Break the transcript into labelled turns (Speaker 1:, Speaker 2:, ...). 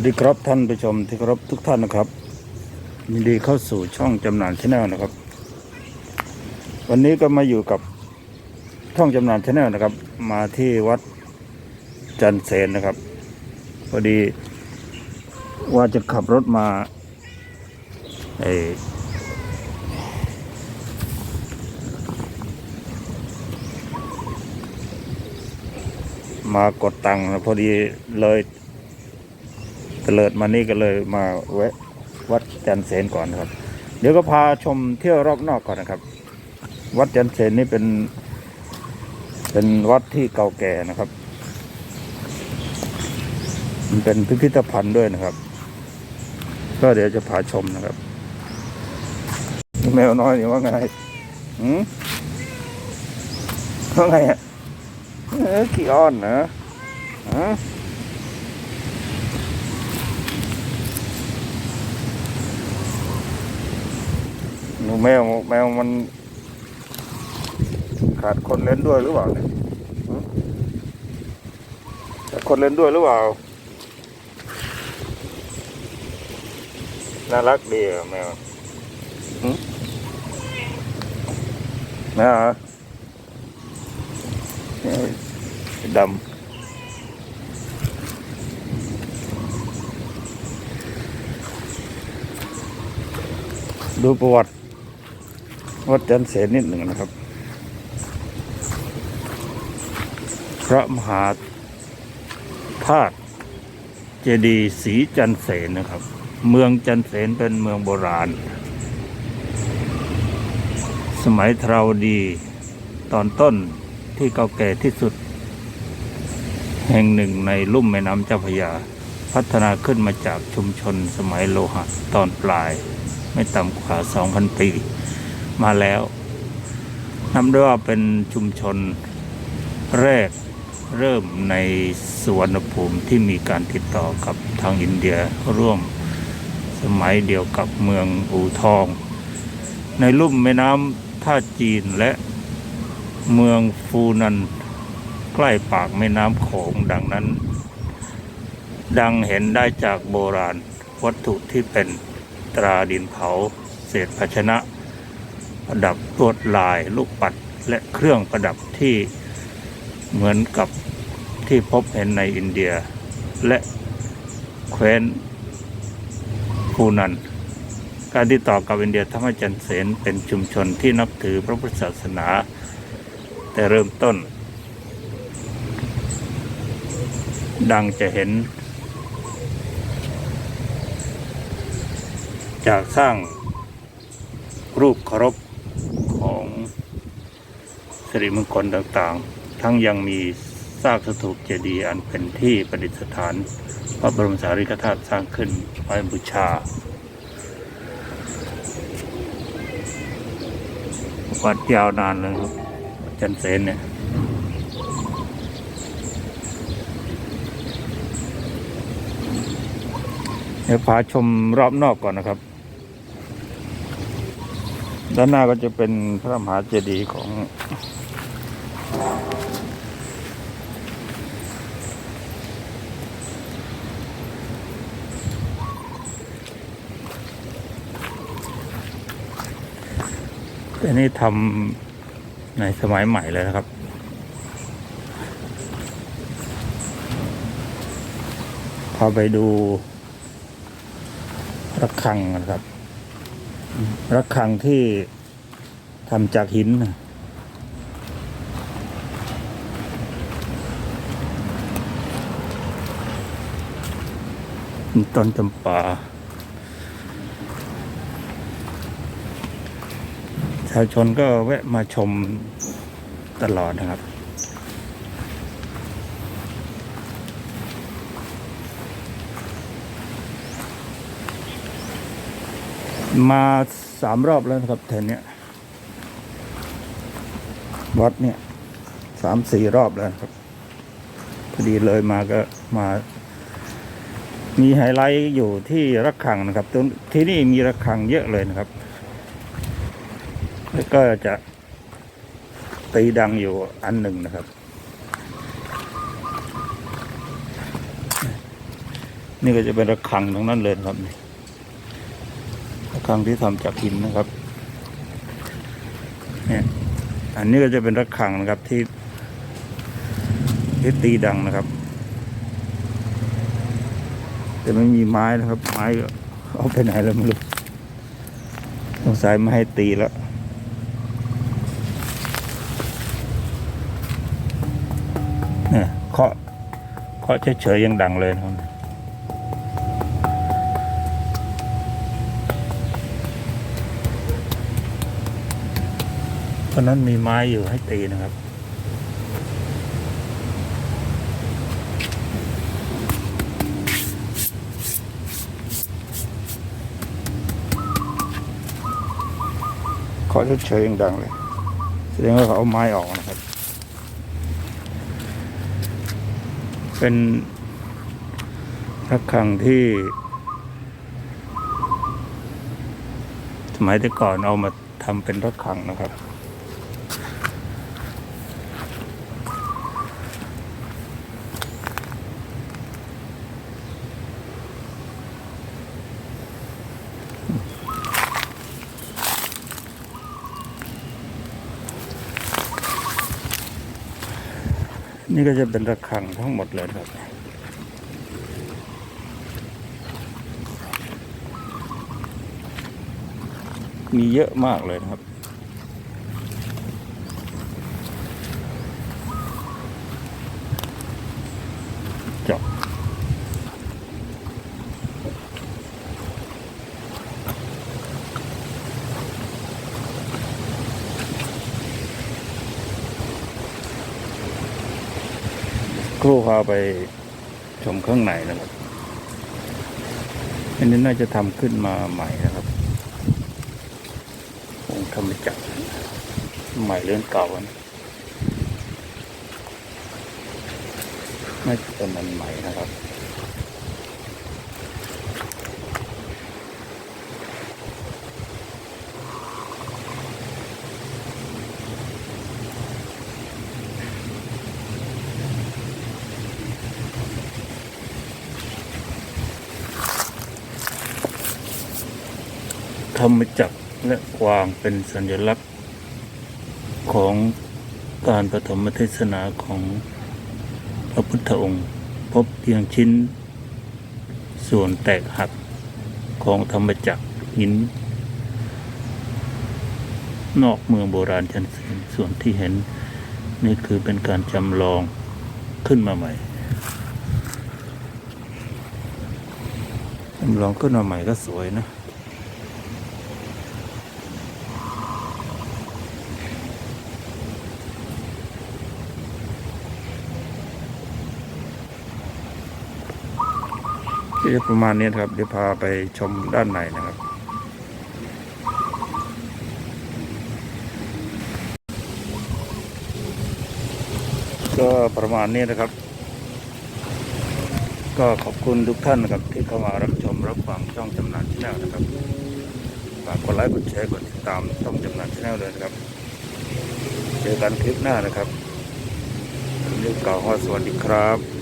Speaker 1: วัสดีครับท่านผู้ชมที่เคารพทุกท่านนะครับ ยินดีเข้าสู่ช่องจำหนานชาแนลนะครับ วันนี้ก็มาอยู่กับช่องจำหนานชาแนลนะครับ มาที่วัดจันเสนนะครับพอดีว่าจะขับรถมาไอมากดตังค์นะพอดีเลย ลิดมานี่ก็เลยมาแวะวัดจันเสนก่อนนะครับ เดี๋ยวก็พาชมเที่ยวรอบนอกก่อนนะครับ วัดจันเสนนี่เป็น เป็นวัดที่เก่าแก่นะครับ มันเป็นพิพิธภัณฑ์ด้วยนะครับ ก็เดี๋ยวจะพาชมนะครับ แมวน้อยนี่ว่าไงหืมว่าไงอะเออขี้อ้อนนะฮะ แมวแมวมัน ขาดคนเล่นด้วยหรือเปล่าเนี่ยขาดคนเล่นด้วยหรือเปล่า น่ารักดีอะแมวหึแมวเหรอเอ้ยดำดูประวัติ วัดจันเสนนิดหนึ่งนะครับ พระมหาธาตุเจดีย์ศรีจันเสนนะครับ เมืองจันเสนเป็นเมืองโบราณ สมัยทราวดีตอนต้นที่เก่าแก่ที่สุด แห่งหนึ่งในลุ่มแม่น้ำเจ้าพระยา พัฒนาขึ้นมาจากชุมชนสมัยโลหะตอนปลาย ไม่ต่ำกว่า 2,000 ปี มาแล้วนับได้ว่าเป็นชุมชนแรกเริ่มในสวนภูมิที่มีการติดต่อกับทางอินเดียร่วมสมัยเดียวกับเมืองอูทอง ในลุ่มแม่น้ำท่าจีนและเมืองฟูนันใกล้ปากแม่น้ำโขงดังนั้น ดังเห็นได้จากโบราณวัตถุที่เป็นตราดินเผาเศษภาชนะ ประดับลวดลายลูกปัดและเครื่องประดับที่เหมือนกับที่พบเห็นในอินเดีย และแคว้นภูนัน การติดต่อกับอินเดียทำให้จันเสนเป็นชุมชนที่นับถือพระพุทธศาสนา แต่เริ่มต้น ดังจะเห็น จากสร้างรูปเคารพ สิริมงคลต่างๆ ทั้งยังมีซากสถูปเจดีย์อันเป็นที่ประดิษฐาน พระบรมสารีริกธาตุสร้างขึ้นไว้บูชา วัดยาวนานเลยครับจันเสนเนี่ยเดี๋ยวพาชมรอบนอกก่อนนะครับ ด้านหน้าก็จะเป็นพระมหาเจดีย์ของ อันนี้ทำในสมัยใหม่เลยนะครับ พาไปดูระฆังนะครับระฆังที่ทำจากหินนะ ต้นจำปาชาวชนก็แวะมาชมตลอดนะครับ มาสามรอบแล้วนะครับแถวนี้วัดเนี่ยสามสี่รอบแล้วครับ พอดีเลยมาก็มา มีไฮไลท์อยู่ที่ระฆังนะครับตรงที่นี่มีระฆังเยอะเลยนะครับ แล้วก็จะตีดังอยู่อันหนึ่งนะครับ นี่ก็จะเป็นระฆังทั้งนั้นเลยนะครับระฆังที่ทำจากหินนะครับเนี่ยอันนี้ก็จะเป็นระฆังนะครับที่ที่ตีดังนะครับ แต่ไม่มีไม้นะครับ ไม้เอาไปไหนแล้วไม่รู้สงสัยไม่ให้ตีแล้วเนี่ยเคาะเคาะเฉยๆยังดังเลยนะครับเพราะนั้นมีไม้อยู่ให้ตีนะครับ อชดเชยๆยังดังเลย แสดงว่าเขาเอาไม้ออกนะครับ เป็นระฆังที่ สมัยแต่ก่อนเอามาทำเป็นระฆังนะครับ นี่ก็จะเป็นระฆังทั้งหมดเลยครับ มีเยอะมากเลยครับ รูพาไปชมข้างในนะครับอันนี้น่าจะทำขึ้นมาใหม่นะครับคงทำมจากใหม่เรื่องเก่านะน่าจะเป็นอันใหม่นะครับ ธรรมจักรและกวางเป็นสัญลักษณ์ของการปฐมเทศนาของพระพุทธองค์ พบเพียงชิ้นส่วนแตกหักของธรรมจักรหิน นอกเมืองโบราณชั้นสูงส่วนที่เห็นนี่คือเป็นการจำลองขึ้นมาใหม่จำลองขึ้นมาใหม่ก็สวยนะ ก็จะประมาณนี้ครับ เดี๋ยวพาไปชมด้านในนะครับ ก็ประมาณนี้นะครับ ก็ขอบคุณทุกท่านนะครับ ที่เข้ามารับชมรับฟังช่องจำนานชแนลนะครับฝากกดไลค์กดแชร์กดติดตามช่องจำนานชแนลเลยนะครับ เจอกันคลิปหน้านะครับนนี้กล่าวว่าสวัสดีครับ